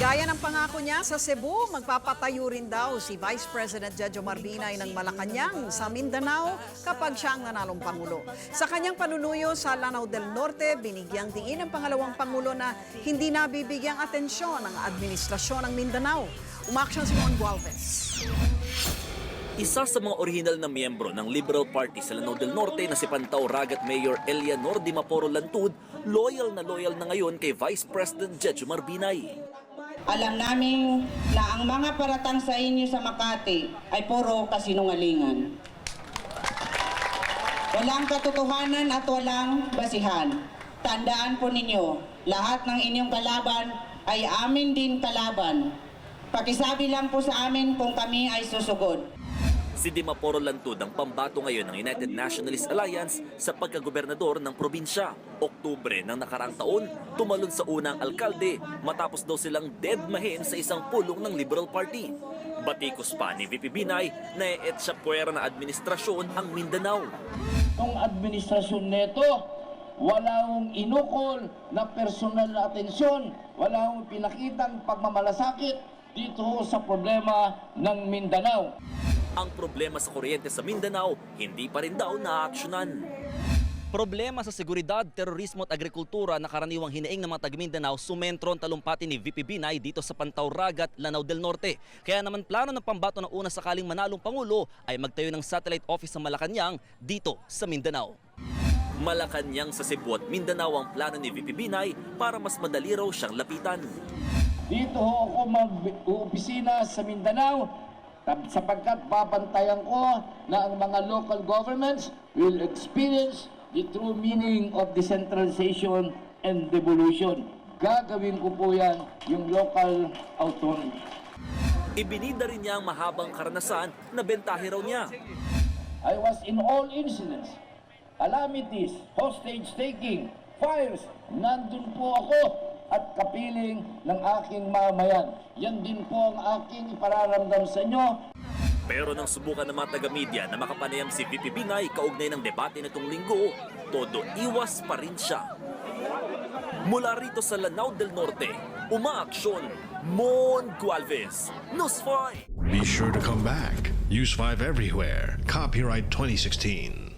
Gaya ng pangako niya sa Cebu, magpapatayo rin daw si Vice President Jejo Marbinay ng Malacanang sa Mindanao kapag siya ang nanalong Pangulo. Sa kanyang panunuyo sa Lanao del Norte, binigyang diin ng pangalawang Pangulo na hindi nabibigyang atensyon ang administrasyon ng Mindanao. Umaksyon si Juan Gualvez. Isa sa mga orihinal na miyembro ng Liberal Party sa Lanao del Norte na si Pantao Ragat Mayor Elianor Di Maporo Lantud, loyal na loyal na ngayon kay Vice President Jejo Marbinay. Alam namin na ang mga paratang sa inyo sa Makati ay puro kasinungalingan. Walang katotohanan at walang basihan. Tandaan po ninyo, lahat ng inyong kalaban ay amin din kalaban. Pakisabi lang po sa amin kung kami ay susugod. Si Di Maporo Lantud ang pambato ngayon ng United Nationalist Alliance sa pagkagobernador ng probinsya. Oktubre ng nakaraang taon, tumalon sa unang alkalde matapos daw silang deadmahin sa isang pulong ng Liberal Party. Batikos pa ni VP Binay na etsa puwera na administrasyon ang Mindanao. Itong administrasyon neto, wala hong inukol na personal na atensyon, wala hong pinakitang pagmamalasakit dito sa problema ng Mindanao. Ang problema sa kuryente sa Mindanao, hindi pa rin daw naaksyonan. Problema sa seguridad, terorismo at agrikultura na karaniwang hinaing ng mga taga-Mindanao sumentro ang talumpati ni VP Binay dito sa Pantaw Ragat, Lanao del Norte. Kaya naman plano ng pambato ng una sakaling manalong Pangulo ay magtayo ng satellite office sa Malacanang dito sa Mindanao. Malacanang sa Cebu at Mindanao ang plano ni VP Binay para mas madali raw siyang lapitan. Dito ho ako mag-uopisina sa Mindanao sapagkat babantayan ko na ang mga local governments will experience the true meaning of decentralization and devolution. Gagawin ko po yan yung local autonomy. Ibinida rin niya ang mahabang karanasan na bentahe raw niya. I was in all incidents, calamities, hostage taking, fires. Nandun po ako at kapiling ng aking mamayan. Yan din po ang aking ipararamdam sa inyo. Pero nang subukan ng mga taga-media na makapanayam si VP Binay kaugnay ng debate nitong linggo, todo iwas pa rin siya. Mula rito sa Lanao del Norte, umaaksyon, Mon Gualvez, News 5. Be sure to come back. Use 5 everywhere. Copyright 2016.